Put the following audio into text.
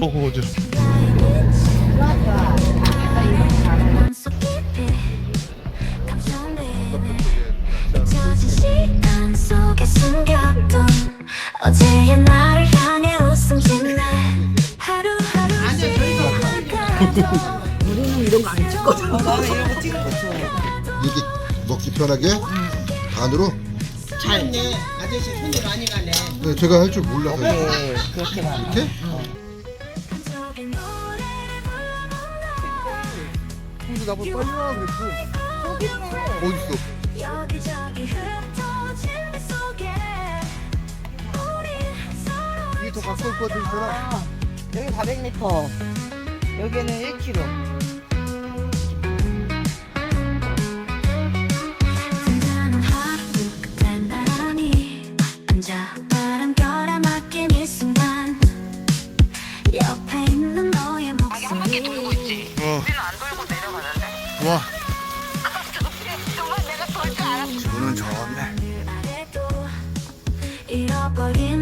어, 어제. 어제의 나를 향해 웃음 짓네 하루하루 지나가도 우리는 이런 거 안 찍거든. 어, 나는 이런 거 좋아해. 이렇게 먹기 편하게 반으로 잘. 네, 아저씨 손이 많이 가네. 네, 제가 할 줄 몰라서 네, 그렇게 많아. 이렇게 형도 나보다 빨리 와 그랬어 어딨어 이게 더 가까울 것 같으잖아 여기 400m. 여기는 1km. 저는 지구는 저분은 잃어버린